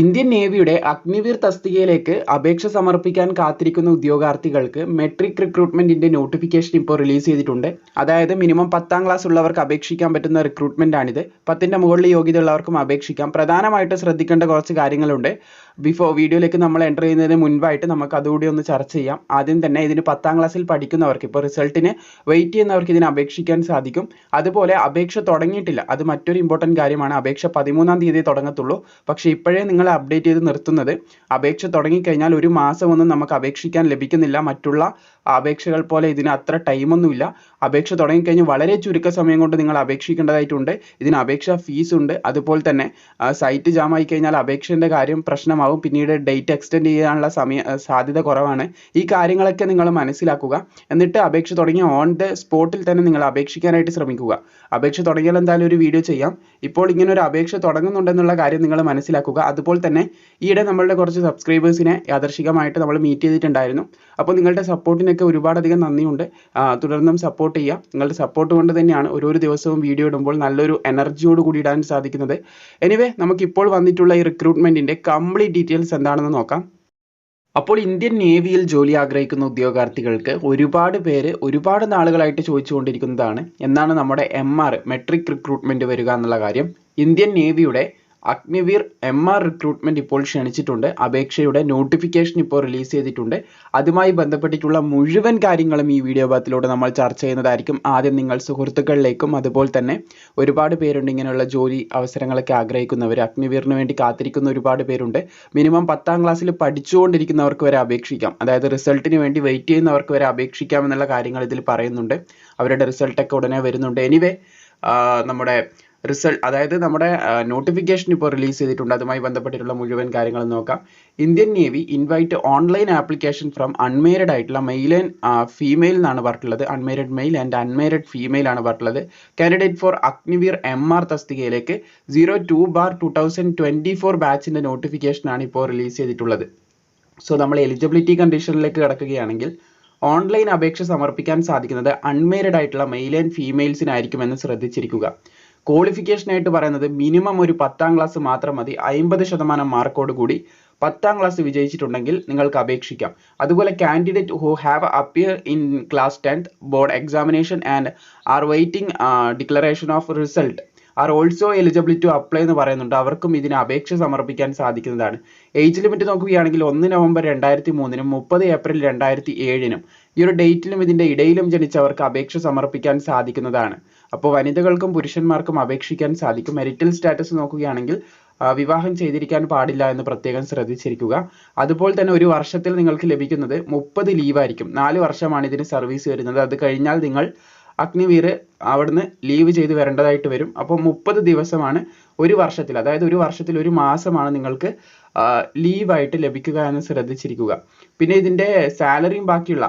Indian നേവിയുടെ അഗ്നിവീർ തസ്തികയിലേക്ക് അപേക്ഷ സമർപ്പിക്കാൻ കാത്തിരിക്കുന്ന ഉദ്യോഗാർത്ഥികൾക്ക് മെട്രിക് റിക്രൂട്ട്മെന്റിന്റെ നോട്ടിഫിക്കേഷൻ ഇപ്പോൾ റിലീസ് ചെയ്തിട്ടുണ്ട്. അതായത് മിനിമം പത്താം ക്ലാസ് ഉള്ളവർക്ക് അപേക്ഷിക്കാൻ പറ്റുന്ന റിക്രൂട്ട്മെന്റ് ആണിത് പത്തിന്റെ മുകളിൽ യോഗ്യത ഉള്ളവർക്കും അപേക്ഷിക്കാം. പ്രധാനമായിട്ട് ശ്രദ്ധിക്കേണ്ട കുറച്ച് കാര്യങ്ങളുണ്ട്. ബിഫോർ വീഡിയോയിലേക്ക് നമ്മൾ എന്റർ ചെയ്യുന്നതിന് മുൻപായിട്ട് നമുക്ക് അതുകൂടി ഒന്ന് ചർച്ച ചെയ്യാം. ആദ്യം തന്നെ ഇതിന് പത്താം ക്ലാസ്സിൽ പഠിക്കുന്നവർക്ക് ഇപ്പോൾ റിസൾട്ടിന് വെയിറ്റ് ചെയ്യുന്നവർക്ക് ഇതിന് അപേക്ഷിക്കാൻ സാധിക്കും. അതുപോലെ അപേക്ഷ തുടങ്ങിയിട്ടില്ല. അത് മറ്റൊരു ഇമ്പോർട്ടന്റ് കാര്യമാണ്. അപേക്ഷ പതിമൂന്നാം തീയതി തുടങ്ങത്തുള്ളൂ. പക്ഷേ ഇപ്പോഴേ നിങ്ങൾ അപ്ഡേറ്റ് ചെയ്ത് നിർത്തുന്നത്. അപേക്ഷ തുടങ്ങിക്കഴിഞ്ഞാൽ ഒരു മാസമൊന്നും നമുക്ക് അപേക്ഷിക്കാൻ ലഭിക്കുന്നില്ല. മറ്റുള്ള അപേക്ഷകൾ പോലെ ഇതിന് അത്ര ടൈമൊന്നുമില്ല. അപേക്ഷ തുടങ്ങിക്കഴിഞ്ഞ് വളരെ ചുരുക്ക സമയം കൊണ്ട് നിങ്ങൾ അപേക്ഷിക്കേണ്ടതായിട്ടുണ്ട്. ഇതിന് അപേക്ഷ ഫീസ് ഉണ്ട്. അതുപോലെ തന്നെ സൈറ്റ് ജാം ആയി കഴിഞ്ഞാൽ അപേക്ഷേന്റെ കാര്യം പ്രശ്നമാവും. പിന്നീട് ഡേറ്റ് എക്സ്റ്റെൻഡ് ചെയ്യാനുള്ള സമയ സാധ്യത കുറവാണ്. ഈ കാര്യങ്ങളൊക്കെ നിങ്ങൾ മനസ്സിലാക്കുക. എന്നിട്ട് അപേക്ഷ തുടങ്ങിയ ഓൺ ദ സ്പോട്ടിൽ തന്നെ നിങ്ങൾ അപേക്ഷിക്കാനായിട്ട് ശ്രമിക്കുക. അപേക്ഷ തുടങ്ങിയാൽ എന്തായാലും ഒരു വീഡിയോ ചെയ്യാം. ഇപ്പോൾ ഇങ്ങനെ ഒരു അപേക്ഷ തുടങ്ങുന്നുണ്ടെന്നുള്ള കാര്യം നിങ്ങൾ മനസ്സിലാക്കുക. അതുപോലെ തന്നെ ഈയിടെ നമ്മളുടെ കുറച്ച് സബ്സ്ക്രൈബേഴ്സിനെ യാദർശികമായിട്ട് നമ്മൾ മീറ്റ് ചെയ്തിട്ടുണ്ടായിരുന്നു. അപ്പോൾ നിങ്ങളുടെ സപ്പോർട്ടിനൊക്കെ ഒരുപാടധികം നന്ദിയുണ്ട്. തുടർന്നും സപ്പോർട്ട് ചെയ്യുക നിങ്ങളുടെ സപ്പോർട്ട് കൊണ്ട് തന്നെയാണ് ഓരോരോ ദിവസവും വീഡിയോ ഇടുമ്പോൾ നല്ലൊരു എനർജിയോട് കൂടി ഇടാൻ സാധിക്കുന്നത്. എനിവേ നമുക്കിപ്പോൾ വന്നിട്ടുള്ള ഈ റിക്രൂട്ട്മെന്റിന്റെ കംപ്ലീറ്റ് ഡീറ്റെയിൽസ് എന്താണെന്ന് നോക്കാം. അപ്പോൾ ഇന്ത്യൻ നേവിയിൽ ജോലി ആഗ്രഹിക്കുന്ന ഉദ്യോഗാർത്ഥികൾക്ക് ഒരുപാട് പേര് ഒരുപാട് നാളുകളായിട്ട് ചോദിച്ചുകൊണ്ടിരിക്കുന്നതാണ്. എന്നാണ് നമ്മുടെ എം ആർ മെട്രിക് റിക്രൂട്ട്മെന്റ് വരിക എന്നുള്ള കാര്യം. ഇന്ത്യൻ നേവിയുടെ അഗ്നിവീർ എം ആർ റിക്രൂട്ട്മെന്റ് ഇപ്പോൾ ക്ഷണിച്ചിട്ടുണ്ട്. അപേക്ഷയുടെ നോട്ടിഫിക്കേഷൻ ഇപ്പോൾ റിലീസ് ചെയ്തിട്ടുണ്ട്. അതുമായി ബന്ധപ്പെട്ടിട്ടുള്ള മുഴുവൻ കാര്യങ്ങളും ഈ വീഡിയോ ഭാഗത്തിലൂടെ നമ്മൾ ചർച്ച ചെയ്യുന്നതായിരിക്കും. ആദ്യം നിങ്ങൾ സുഹൃത്തുക്കളിലേക്കും അതുപോലെ തന്നെ ഒരുപാട് പേരുണ്ട് ഇങ്ങനെയുള്ള ജോലി അവസരങ്ങളൊക്കെ ആഗ്രഹിക്കുന്നവർ അഗ്നിവീറിന് വേണ്ടി കാത്തിരിക്കുന്ന ഒരുപാട് പേരുണ്ട്. മിനിമം പത്താം ക്ലാസ്സിൽ പഠിച്ചുകൊണ്ടിരിക്കുന്നവർക്ക് വരെ അപേക്ഷിക്കാം. അതായത് റിസൾട്ടിന് വേണ്ടി വെയിറ്റ് ചെയ്യുന്നവർക്ക് വരെ അപേക്ഷിക്കാം എന്നുള്ള കാര്യങ്ങൾ ഇതിൽ പറയുന്നുണ്ട്. അവരുടെ റിസൾട്ടൊക്കെ ഉടനെ വരുന്നുണ്ട്. എനിവേ നമ്മുടെ റിസൾട്ട് അതായത് നമ്മുടെ നോട്ടിഫിക്കേഷൻ ഇപ്പോൾ റിലീസ് ചെയ്തിട്ടുണ്ട്. അതുമായി ബന്ധപ്പെട്ടിട്ടുള്ള മുഴുവൻ കാര്യങ്ങളും നോക്കാം. Indian navy invite online application from unmarried ആയിട്ടുള്ള മെയിൽ ആൻഡ് ഫീമെയിൽ എന്നാണ് പറഞ്ഞിട്ടുള്ളത്. Unmarried male and unmarried female ആണ് പറഞ്ഞിട്ടുള്ളത്. Candidate for Agniveer M R തസ്തികയിലേക്ക് zero two bar two thousand twenty four ബാച്ചിന്റെ നോട്ടിഫിക്കേഷനാണ് ഇപ്പോൾ റിലീസ് ചെയ്തിട്ടുള്ളത്. സോ നമ്മൾ എലിജിബിലിറ്റി കണ്ടീഷനിലേക്ക് കിടക്കുകയാണെങ്കിൽ ഓൺലൈൻ അപേക്ഷ സമർപ്പിക്കാൻ സാധിക്കുന്നത് അൺമേരിഡ് ആയിട്ടുള്ള മെയിൽ ആൻഡ് ഫീമെയിൽസിനായിരിക്കുമെന്ന് ശ്രദ്ധിച്ചിരിക്കുക. ക്വാളിഫിക്കേഷൻ ആയിട്ട് പറയുന്നത് മിനിമം ഒരു പത്താം ക്ലാസ് മാത്രം മതി. അമ്പത് ശതമാനം മാർക്കോട് കൂടി പത്താം ക്ലാസ് വിജയിച്ചിട്ടുണ്ടെങ്കിൽ നിങ്ങൾക്ക് അപേക്ഷിക്കാം. അതുപോലെ candidate who have appear in class tenth board examination and are waiting declaration of result are also eligible to apply എന്ന് പറയുന്നുണ്ട്. അവർക്കും ഇതിന് അപേക്ഷ സമർപ്പിക്കാൻ സാധിക്കുന്നതാണ്. ഏജ് ലിമിറ്റ് നോക്കുകയാണെങ്കിൽ ഒന്ന് നവംബർ രണ്ടായിരത്തി മൂന്നിനും മുപ്പത് ഏപ്രിൽ രണ്ടായിരത്തി ഏഴിനും ഈ ഒരു ഡേറ്റിലും ഇതിന്റെ ഇടയിലും ജനിച്ചവർക്ക് അപേക്ഷ സമർപ്പിക്കാൻ സാധിക്കുന്നതാണ്. അപ്പോൾ വനിതകൾക്കും പുരുഷന്മാർക്കും അപേക്ഷിക്കാൻ സാധിക്കും. മെരിറ്റൽ സ്റ്റാറ്റസ് നോക്കുകയാണെങ്കിൽ വിവാഹം ചെയ്തിരിക്കാൻ പാടില്ല എന്ന് പ്രത്യേകം ശ്രദ്ധിച്ചിരിക്കുക. അതുപോലെ തന്നെ ഒരു വർഷത്തിൽ നിങ്ങൾക്ക് ലഭിക്കുന്നത് മുപ്പത് ലീവായിരിക്കും. നാല് വർഷമാണ് ഇതിന് സർവീസ് വരുന്നത്. അത് കഴിഞ്ഞാൽ നിങ്ങൾ അഗ്നിവീർ അവിടുന്ന് ലീവ് ചെയ്ത് വരേണ്ടതായിട്ട് വരും. അപ്പോൾ മുപ്പത് ദിവസമാണ് ഒരു വർഷത്തിൽ അതായത് ഒരു വർഷത്തിൽ ഒരു മാസമാണ് നിങ്ങൾക്ക് ലീവായിട്ട് ലഭിക്കുക എന്ന് ശ്രദ്ധിച്ചിരിക്കുക. പിന്നെ ഇതിന്റെ സാലറിയും ബാക്കിയുള്ള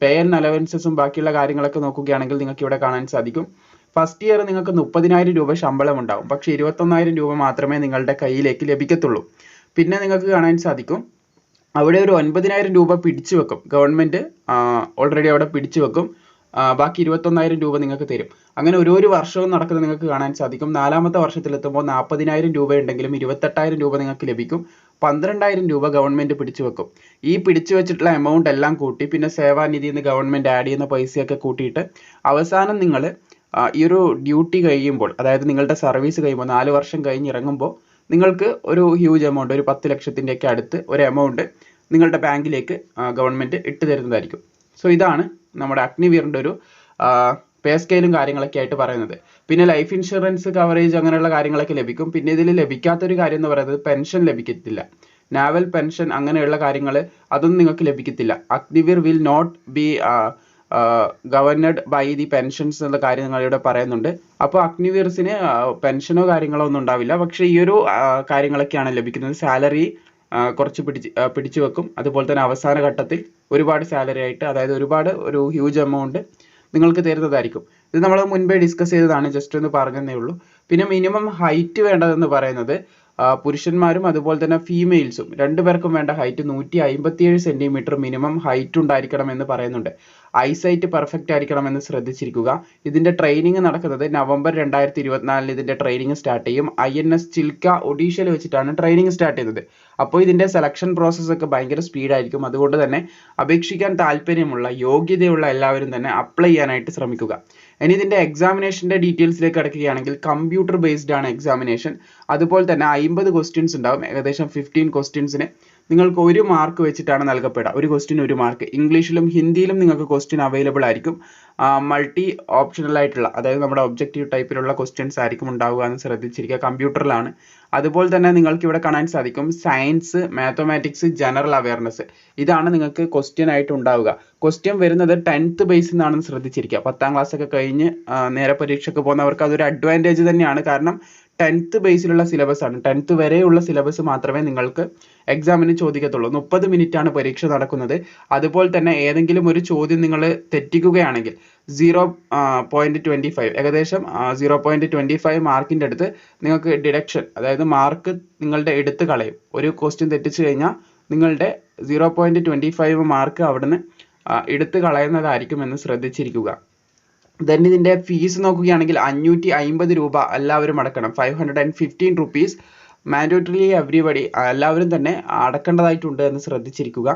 പേ ആൻഡ് അലവൻസസും ബാക്കിയുള്ള കാര്യങ്ങളൊക്കെ നോക്കുകയാണെങ്കിൽ നിങ്ങൾക്ക് ഇവിടെ കാണാൻ സാധിക്കും. ഫസ്റ്റ് ഇയർ നിങ്ങൾക്ക് മുപ്പതിനായിരം രൂപ ശമ്പളം ഉണ്ടാവും. പക്ഷേ ഇരുപത്തൊന്നായിരം രൂപ മാത്രമേ നിങ്ങളുടെ കയ്യിലേക്ക് ലഭിക്കത്തുള്ളൂ. പിന്നെ നിങ്ങൾക്ക് കാണാൻ സാധിക്കും അവിടെ ഒരു ഒൻപതിനായിരം രൂപ പിടിച്ചു വെക്കും. ഗവൺമെന്റ് ഓൾറെഡി അവിടെ പിടിച്ചു വെക്കും. ബാക്കി ഇരുപത്തൊന്നായിരം രൂപ നിങ്ങൾക്ക് തരും. അങ്ങനെ ഓരോ വർഷവും നടക്കുന്നത് നിങ്ങൾക്ക് കാണാൻ സാധിക്കും. നാലാമത്തെ വർഷത്തിലെത്തുമ്പോൾ നാൽപ്പതിനായിരം രൂപ ഉണ്ടെങ്കിലും ഇരുപത്തെട്ടായിരം രൂപ നിങ്ങൾക്ക് ലഭിക്കും. പന്ത്രണ്ടായിരം രൂപ ഗവൺമെന്റ് പിടിച്ചു വെക്കും. ഈ പിടിച്ചു വെച്ചിട്ടുള്ള എമൗണ്ട് എല്ലാം കൂട്ടി പിന്നെ സേവാനിധിയിൽ നിന്ന് ഗവൺമെന്റ് ആഡ് ചെയ്യുന്ന പൈസയൊക്കെ കൂട്ടിയിട്ട് അവസാനം നിങ്ങൾ ഈ ഒരു ഡ്യൂട്ടി കഴിയുമ്പോൾ അതായത് നിങ്ങളുടെ സർവീസ് കഴിയുമ്പോൾ നാല് വർഷം കഴിഞ്ഞ് ഇറങ്ങുമ്പോൾ നിങ്ങൾക്ക് ഒരു ഹ്യൂജ് എമൗണ്ട് ഒരു പത്ത് ലക്ഷത്തിന്റെയൊക്കെ അടുത്ത് ഒരു എമൗണ്ട് നിങ്ങളുടെ ബാങ്കിലേക്ക് ഗവൺമെന്റ് ഇട്ട് തരുന്നതായിരിക്കും. സോ ഇതാണ് നമ്മുടെ അഗ്നിവീറിന്റെ ഒരു പേ സ്കെയിലും കാര്യങ്ങളൊക്കെ ആയിട്ട് പറയുന്നത്. പിന്നെ ലൈഫ് ഇൻഷുറൻസ് കവറേജ് അങ്ങനെയുള്ള കാര്യങ്ങളൊക്കെ ലഭിക്കും. പിന്നെ ഇതിൽ ലഭിക്കാത്തൊരു കാര്യം എന്ന് പറയുന്നത് പെൻഷൻ ലഭിക്കത്തില്ല. നാവൽ പെൻഷൻ അങ്ങനെയുള്ള കാര്യങ്ങൾ അതൊന്നും നിങ്ങൾക്ക് ലഭിക്കത്തില്ല. Agniveer will not be governed by the pensions എന്നുള്ള കാര്യം നിങ്ങൾ ഇവിടെ പറയുന്നുണ്ട്. അപ്പോൾ അഗ്നിവീർസിന് പെൻഷനോ കാര്യങ്ങളോ ഒന്നും ഉണ്ടാവില്ല. പക്ഷേ ഈ ഒരു കാര്യങ്ങളൊക്കെയാണ് ലഭിക്കുന്നത്. സാലറി കുറച്ച് പിടിച്ച് പിടിച്ചു വെക്കും. അതുപോലെ തന്നെ അവസാന ഘട്ടത്തിൽ ഒരുപാട് സാലറി ആയിട്ട് അതായത് ഒരുപാട് ഒരു ഹ്യൂജ് എമൗണ്ട് നിങ്ങൾക്ക് തരുന്നതായിരിക്കും. ഇത് നമ്മൾ മുൻപേ ഡിസ്കസ് ചെയ്തതാണ്. ജസ്റ്റ് ഒന്ന് പറഞ്ഞതേ ഉള്ളൂ. പിന്നെ മിനിമം ഹൈറ്റ് വേണ്ടതെന്ന് പറയുന്നത് പുരുഷന്മാരും അതുപോലെ തന്നെ ഫീമെയിൽസും രണ്ടുപേർക്കും വേണ്ട ഹൈറ്റ് നൂറ്റി അമ്പത്തിയേഴ് സെന്റിമീറ്റർ മിനിമം ഹൈറ്റ് ഉണ്ടായിരിക്കണം എന്ന് പറയുന്നുണ്ട്. ഐസൈറ്റ് പെർഫെക്റ്റ് ആയിരിക്കണം എന്ന് ശ്രദ്ധിച്ചിരിക്കുക. ഇതിന്റെ ട്രെയിനിങ് നടക്കുന്നത് നവംബർ രണ്ടായിരത്തി ഇരുപത്തിനാലിന് ഇതിന്റെ ട്രെയിനിങ് സ്റ്റാർട്ട് ചെയ്യും. ഐ എൻ എസ് ചിൽക്ക ഒഡീഷയിൽ വെച്ചിട്ടാണ് ട്രെയിനിങ് സ്റ്റാർട്ട് ചെയ്യുന്നത്. അപ്പോൾ ഇതിന്റെ സെലക്ഷൻ പ്രോസസ്സ് ഒക്കെ ഭയങ്കര സ്പീഡ് ആയിരിക്കും. അതുകൊണ്ട് തന്നെ അപേക്ഷിക്കാൻ താല്പര്യമുള്ള യോഗ്യതയുള്ള എല്ലാവരും തന്നെ അപ്ലൈ ചെയ്യാനായിട്ട് ശ്രമിക്കുക. ഇനി ഇതിന്റെ എക്സാമിനേഷന്റെ ഡീറ്റെയിൽസിലേക്ക് കിടക്കുകയാണെങ്കിൽ കമ്പ്യൂട്ടർ ബേസ്ഡ് ആണ് എക്സാമിനേഷൻ അതുപോലെ തന്നെ അമ്പത് ക്വസ്റ്റ്യൻസ് ഉണ്ടാവും. ഏകദേശം ഫിഫ്റ്റീൻ ക്വസ്റ്റ്യൻസിന് നിങ്ങൾക്ക് ഒരു മാർക്ക് വെച്ചിട്ടാണ് നൽകപ്പെടുക. ഒരു ക്വസ്റ്റ്യൻ ഒരു മാർക്ക് ഇംഗ്ലീഷിലും ഹിന്ദിയിലും നിങ്ങൾക്ക് ക്വസ്റ്റ്യൻ അവൈലബിൾ ആയിരിക്കും. മൾട്ടി ഓപ്ഷണൽ ആയിട്ടുള്ള അതായത് നമ്മുടെ ഒബ്ജക്റ്റീവ് ടൈപ്പിലുള്ള ക്വസ്റ്റ്യൻസ് ആയിരിക്കും ഉണ്ടാവുക എന്ന് ശ്രദ്ധിച്ചിരിക്കുക. കമ്പ്യൂട്ടറിലാണ് അതുപോലെ തന്നെ നിങ്ങൾക്ക് ഇവിടെ കാണാൻ സാധിക്കും സയൻസ് മാത്തമാറ്റിക്സ് ജനറൽ അവയർനെസ് ഇതാണ് നിങ്ങൾക്ക് ക്വസ്റ്റ്യൻ ആയിട്ട് ഉണ്ടാവുക. ക്വസ്റ്റ്യൻ വരുന്നത് ടെൻത്ത് ബേസിൽ നിന്നാണെന്ന് ശ്രദ്ധിച്ചിരിക്കുക. പത്താം ക്ലാസ് ഒക്കെ കഴിഞ്ഞ് നേരെ പരീക്ഷയ്ക്ക് പോകുന്നവർക്ക് അതൊരു അഡ്വാന്റേജ് തന്നെയാണ്. കാരണം ടെൻത്ത് ബേസിലുള്ള സിലബസ് ആണ്. ടെൻത്ത് വരെയുള്ള സിലബസ് മാത്രമേ നിങ്ങൾക്ക് എക്സാമിന് ചോദിക്കത്തുള്ളൂ. മുപ്പത് ആണ് പരീക്ഷ നടക്കുന്നത്. അതുപോലെ തന്നെ ഏതെങ്കിലും ഒരു ചോദ്യം നിങ്ങൾ തെറ്റിക്കുകയാണെങ്കിൽ സീറോ പോയിന്റ് ട്വന്റി ഫൈവ് ഏകദേശം സീറോ പോയിന്റ് ട്വന്റി ഫൈവ് മാർക്കിന്റെ അടുത്ത് നിങ്ങൾക്ക് ഡിഡക്ഷൻ അതായത് മാർക്ക് നിങ്ങളുടെ എടുത്ത് കളയും. ഒരു ക്വസ്റ്റ്യൻ തെറ്റിച്ചു കഴിഞ്ഞാൽ നിങ്ങളുടെ zero point twenty five mark അവിടുന്ന് എടുത്ത് കളയുന്നതായിരിക്കും എന്ന് ശ്രദ്ധിച്ചിരിക്കുക. Then ഇതിന്റെ ഫീസ് നോക്കുകയാണെങ്കിൽ അഞ്ഞൂറ്റി അമ്പത് രൂപ എല്ലാവരും അടക്കണം. Five hundred and fifteen rupees mandatorily everybody എല്ലാവരും തന്നെ അടക്കേണ്ടതായിട്ടുണ്ട് എന്ന് ശ്രദ്ധിച്ചിരിക്കുക.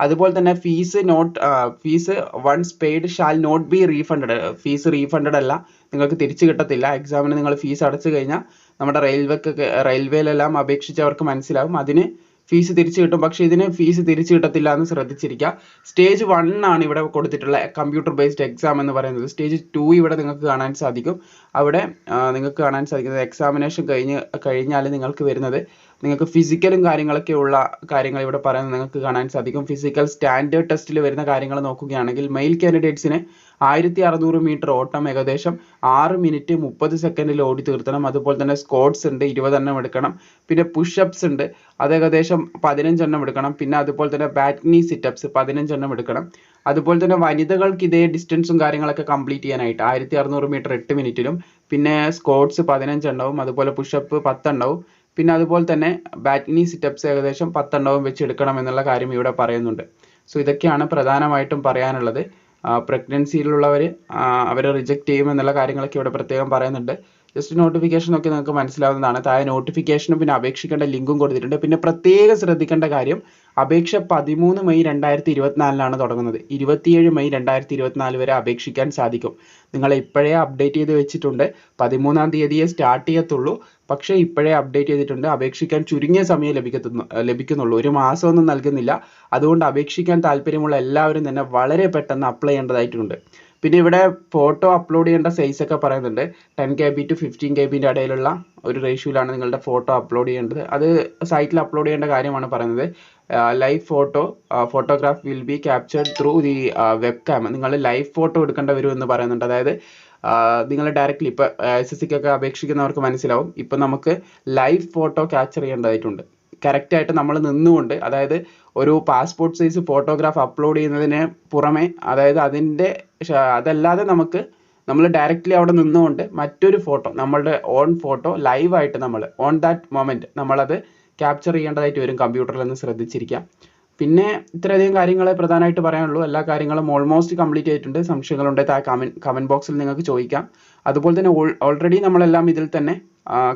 അതുപോലെ തന്നെ fees note fees once paid shall not be refunded fees refunded അല്ല നിങ്ങൾക്ക് തിരിച്ചു കിട്ടത്തില്ല. എക്സാമിന് നിങ്ങൾ ഫീസ് അടച്ചു കഴിഞ്ഞാൽ നമ്മുടെ റെയിൽവേക്കൊക്കെ റെയിൽവേയിലെല്ലാം അപേക്ഷിച്ചവർക്ക് മനസ്സിലാവും. അതിന് ഫീസ് തിരിച്ചു കിട്ടും. പക്ഷേ ഇതിന് ഫീസ് തിരിച്ചു കിട്ടത്തില്ല എന്ന് ശ്രദ്ധിച്ചിരിക്കുക. സ്റ്റേജ് വൺ ആണ് ഇവിടെ കൊടുത്തിട്ടുള്ള കമ്പ്യൂട്ടർ ബേസ്ഡ് എക്സാം എന്ന് പറയുന്നത്. സ്റ്റേജ് ടു ഇവിടെ നിങ്ങൾക്ക് കാണാൻ സാധിക്കും. അവിടെ നിങ്ങൾക്ക് കാണാൻ സാധിക്കുന്നത് എക്സാമിനേഷൻ കഴിഞ്ഞ് കഴിഞ്ഞാൽ നിങ്ങൾക്ക് വരുന്നത് നിങ്ങൾക്ക് ഫിസിക്കലും കാര്യങ്ങളൊക്കെ ഉള്ള കാര്യങ്ങൾ ഇവിടെ പറയുന്നത് നിങ്ങൾക്ക് കാണാൻ സാധിക്കും. ഫിസിക്കൽ സ്റ്റാൻഡേർഡ് ടെസ്റ്റിൽ വരുന്ന കാര്യങ്ങൾ നോക്കുകയാണെങ്കിൽ മെയിൽ കാൻഡിഡേറ്റ്സിന് ആയിരത്തി അറുന്നൂറ് മീറ്റർ ഓട്ടം ഏകദേശം ആറ് മിനിറ്റ് മുപ്പത് സെക്കൻഡിൽ ഓടി തീർത്തണം. അതുപോലെ തന്നെ സ്കോട്ട്സ് ഉണ്ട് ഇരുപതെണ്ണം എടുക്കണം. പിന്നെ പുഷപ്സ് ഉണ്ട് അത് ഏകദേശം പതിനഞ്ചെണ്ണം എടുക്കണം. പിന്നെ അതുപോലെ തന്നെ ബാറ്റ്നി സിറ്റപ്സ് പതിനഞ്ചെണ്ണം എടുക്കണം. അതുപോലെ തന്നെ വനിതകൾക്ക് ഇതേ ഡിസ്റ്റൻസും കാര്യങ്ങളൊക്കെ കംപ്ലീറ്റ് ചെയ്യാനായിട്ട് ആയിരത്തി അറുന്നൂറ് മീറ്റർ എട്ട് മിനിറ്റിലും പിന്നെ സ്കോട്ട്സ് പതിനഞ്ചെണ്ണവും അതുപോലെ പുഷപ്പ് പത്തെണ്ണവും പിന്നെ അതുപോലെ തന്നെ ബാറ്റ്നി സിറ്റപ്സ് ഏകദേശം പത്തെണ്ണവും വെച്ച് എടുക്കണം എന്നുള്ള കാര്യം ഇവിടെ പറയുന്നുണ്ട്. സോ ഇതൊക്കെയാണ് പ്രധാനമായിട്ടും പറയാനുള്ളത്. പ്രഗ്നൻസിയിലുള്ളവർ അവരെ റിജക്റ്റ് ചെയ്യും എന്നുള്ള കാര്യങ്ങളൊക്കെ ഇവിടെ പ്രത്യേകം പറയുന്നുണ്ട്. ജസ്റ്റ് നോട്ടിഫിക്കേഷൻ ഒക്കെ നിങ്ങൾക്ക് മനസ്സിലാവുന്നതാണ്. താഴെ നോട്ടിഫിക്കേഷനും പിന്നെ അപേക്ഷിക്കേണ്ട ലിങ്കും കൊടുത്തിട്ടുണ്ട്. പിന്നെ പ്രത്യേകം ശ്രദ്ധിക്കേണ്ട കാര്യം അപേക്ഷ പതിമൂന്ന് മെയ് രണ്ടായിരത്തി ഇരുപത്തിനാലിനാണ് തുടങ്ങുന്നത്. ഇരുപത്തിയേഴ് മെയ് രണ്ടായിരത്തി ഇരുപത്തിനാല് വരെ അപേക്ഷിക്കാൻ സാധിക്കും. നിങ്ങൾ ഇപ്പോഴേ അപ്ഡേറ്റ് ചെയ്ത് വെച്ചിട്ടുണ്ട്. പതിമൂന്നാം തീയതിയെ സ്റ്റാർട്ട് ചെയ്യത്തുള്ളൂ. പക്ഷേ ഇപ്പോഴേ അപ്ഡേറ്റ് ചെയ്തിട്ടുണ്ട്. അപേക്ഷിക്കാൻ ചുരുങ്ങിയ സമയം ലഭിക്കത്തുന്നു ലഭിക്കുന്നുള്ളൂ. ഒരു മാസമൊന്നും നൽകുന്നില്ല. അതുകൊണ്ട് അപേക്ഷിക്കാൻ താല്പര്യമുള്ള എല്ലാവരും തന്നെ വളരെ പെട്ടെന്ന് അപ്ലൈ ചെയ്യേണ്ടതായിട്ടുണ്ട്. പിന്നെ ഇവിടെ ഫോട്ടോ അപ്ലോഡ് ചെയ്യേണ്ട സൈസ് ഒക്കെ പറയുന്നുണ്ട്. Ten K B to fifteen K ബിന്റെ ഇടയിലുള്ള ഒരു റേഷ്യോയിലാണ് നിങ്ങളുടെ ഫോട്ടോ അപ്ലോഡ് ചെയ്യേണ്ടത്. അത് സൈറ്റിൽ അപ്ലോഡ് ചെയ്യേണ്ട കാര്യമാണ് പറയുന്നത്. Live photo photograph will be captured through the web cam നിങ്ങൾ ലൈവ് ഫോട്ടോ എടുക്കേണ്ടി വരും എന്ന് പറയുന്നുണ്ട്. അതായത് നിങ്ങൾ ഡയറക്റ്റ്ലി ഇപ്പോൾ എസ് എസ് സിക്കൊക്കെ അപേക്ഷിക്കുന്നവർക്ക് മനസ്സിലാവും. ഇപ്പം നമുക്ക് ലൈവ് ഫോട്ടോ ക്യാപ്ചർ ചെയ്യേണ്ടതായിട്ടുണ്ട്. കറക്റ്റ് ആയിട്ട് നമ്മൾ നിന്നുകൊണ്ട് അതായത് ഒരു പാസ്പോർട്ട് സൈസ് ഫോട്ടോഗ്രാഫ് അപ്ലോഡ് ചെയ്യുന്നതിന് പുറമെ അതായത് അതിന്റെ അതല്ലാതെ നമുക്ക് നമ്മൾ ഡയറക്റ്റ്ലി അവിടെ നിന്നുകൊണ്ട് മറ്റൊരു ഫോട്ടോ നമ്മളുടെ ഓൺ ഫോട്ടോ ലൈവായിട്ട് നമ്മൾ ഓൺ ദാറ്റ് മൊമെന്റ് നമ്മളത് ക്യാപ്ചർ ചെയ്യേണ്ടതായിട്ട് വരും കമ്പ്യൂട്ടറിൽ നിന്ന് ശ്രദ്ധിച്ചിരിക്കാം. പിന്നെ ഇത്രയധികം കാര്യങ്ങളെ പ്രധാനമായിട്ട് പറയാനുള്ളൂ. എല്ലാ കാര്യങ്ങളും ഓൾമോസ്റ്റ് കംപ്ലീറ്റ് ആയിട്ടുണ്ട്. സംശയങ്ങളുണ്ടെങ്കിൽ താഴെ കമൻ കമന്റ് ബോക്സിൽ നിങ്ങൾക്ക് ചോദിക്കാം. അതുപോലെ തന്നെ ഓൾറെഡി നമ്മളെല്ലാം ഇതിൽ തന്നെ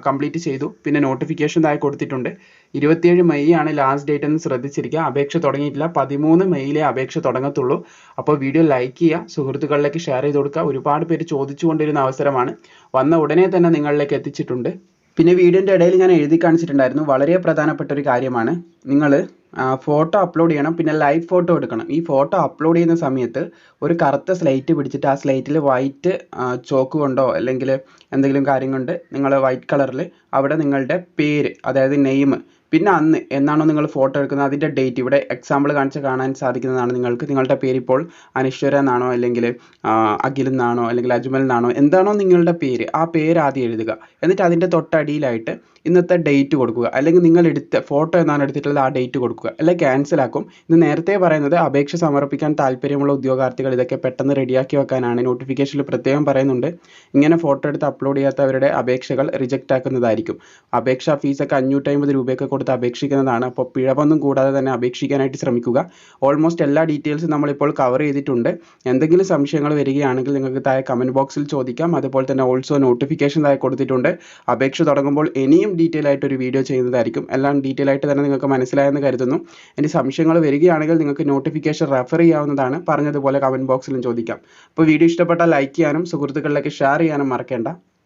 കംപ്ലീറ്റ് ചെയ്തു. പിന്നെ നോട്ടിഫിക്കേഷൻ താഴെ കൊടുത്തിട്ടുണ്ട്. ഇരുപത്തിയേഴ് മെയ് ആണ് ലാസ്റ്റ് ഡേറ്റ് എന്ന് ശ്രദ്ധിച്ചിരിക്കുക. അപേക്ഷ തുടങ്ങിയിട്ടില്ല. പതിമൂന്ന് മെയ്യിലെ അപേക്ഷ തുടങ്ങത്തുള്ളൂ. അപ്പോൾ വീഡിയോ ലൈക്ക് ചെയ്യുക സുഹൃത്തുക്കളിലേക്ക് ഷെയർ ചെയ്ത് കൊടുക്കുക. ഒരുപാട് പേര് ചോദിച്ചുകൊണ്ടിരുന്ന അവസരമാണ്. വന്ന ഉടനെ തന്നെ നിങ്ങളിലേക്ക് എത്തിച്ചിട്ടുണ്ട്. പിന്നെ വീഡിയോന്റെ ഇടയിൽ ഞാൻ എഴുതി കാണിച്ചിട്ടുണ്ടായിരുന്നു. വളരെ പ്രധാനപ്പെട്ട ഒരു കാര്യമാണ്. നിങ്ങൾ ഫോട്ടോ അപ്ലോഡ് ചെയ്യണം. പിന്നെ ലൈവ് ഫോട്ടോ എടുക്കണം. ഈ ഫോട്ടോ അപ്ലോഡ് ചെയ്യുന്ന സമയത്ത് ഒരു കറുത്ത സ്ലേറ്റ് പിടിച്ചിട്ട് ആ സ്ലേറ്റിൽ വൈറ്റ് ചോക്ക് കൊണ്ടോ അല്ലെങ്കിൽ എന്തെങ്കിലും കാര്യം കൊണ്ട് നിങ്ങൾ വൈറ്റ് കളറിൽ അവിടെ നിങ്ങളുടെ പേര് അതായത് നെയിം പിന്നെ അന്ന് എന്നാണോ നിങ്ങൾ ഫോട്ടോ എടുക്കുന്നത്? അതിന്റെ ഡേറ്റ് ഇവിടെ എക്സാമ്പിൾ കാണിച്ച് കാണാൻ സാധിക്കുന്നതാണ് നിങ്ങൾക്ക്. നിങ്ങളുടെ പേര് ഇപ്പോൾ അനശ്വര എന്നാണോ അല്ലെങ്കിൽ അഖിൽ എന്നാണോ അല്ലെങ്കിൽ അജ്മൽ എന്നാണോ എന്താണോ നിങ്ങളുടെ പേര് ആ പേര് ആദ്യം എഴുതുക. എന്നിട്ട് അതിന്റെ തൊട്ടടിയിലായിട്ട് ഇന്നത്തെ ഡേറ്റ് കൊടുക്കുക. അല്ലെങ്കിൽ നിങ്ങൾ എടുത്ത ഫോട്ടോ എന്നാണ് എടുത്തിട്ടുള്ളത് ആ ഡേറ്റ് കൊടുക്കുക. അല്ലെങ്കിൽ ക്യാൻസൽ ആക്കും. ഇത് നേരത്തെ പറയുന്നത് അപേക്ഷ സമർപ്പിക്കാൻ താല്പര്യമുള്ള ഉദ്യോഗാർത്ഥികൾ ഇതൊക്കെ പെട്ടെന്ന് റെഡിയാക്കി വെക്കാനാണ്. നോട്ടിഫിക്കേഷനിൽ പ്രത്യേകം പറയുന്നുണ്ട്. ഇങ്ങനെ ഫോട്ടോ എടുത്ത് അപ്ലോഡ് ചെയ്യാത്തവരുടെ അപേക്ഷകൾ റിജക്റ്റ് ആക്കുന്നതായിരിക്കും. അപേക്ഷാ ഫീസൊക്കെ അഞ്ഞൂറ്റമ്പത് രൂപയൊക്കെ കൊടുത്ത് കൊടുത്ത് അപേക്ഷിക്കുന്നതാണ്. അപ്പോൾ പിഴവൊന്നും കൂടാതെ തന്നെ അപേക്ഷിക്കാനായിട്ട് ശ്രമിക്കുക. ഓൾമോസ്റ്റ് എല്ലാ ഡീറ്റെയിൽസും നമ്മളിപ്പോൾ കവർ ചെയ്തിട്ടുണ്ട്. എന്തെങ്കിലും സംശയങ്ങൾ വരികയാണെങ്കിൽ നിങ്ങൾക്ക് താഴെ കമന്റ് ബോക്സിൽ ചോദിക്കാം. അതുപോലെ തന്നെ ഓൾസോ നോട്ടിഫിക്കേഷൻ താഴെ കൊടുത്തിട്ടുണ്ട്. അപേക്ഷ തുടങ്ങുമ്പോൾ ഇനിയും ഡീറ്റെയിൽ ആയിട്ട് ഒരു വീഡിയോ ചെയ്യുന്നതായിരിക്കും. എല്ലാം ഡീറ്റെയിൽ ആയിട്ട് തന്നെ നിങ്ങൾക്ക് മനസ്സിലായെന്ന് കരുതുന്നു. ഇനി സംശയങ്ങൾ വരികയാണെങ്കിൽ നിങ്ങൾക്ക് നോട്ടിഫിക്കേഷൻ റെഫർ ചെയ്യാവുന്നതാണ്. പറഞ്ഞതുപോലെ കമന്റ് ബോക്സിലും ചോദിക്കാം. അപ്പോൾ വീഡിയോ ഇഷ്ടപ്പെട്ടാൽ ലൈക്ക് ചെയ്യാനും സുഹൃത്തുക്കളിലേക്ക് ഷെയർ ചെയ്യാനും മറക്കേണ്ട.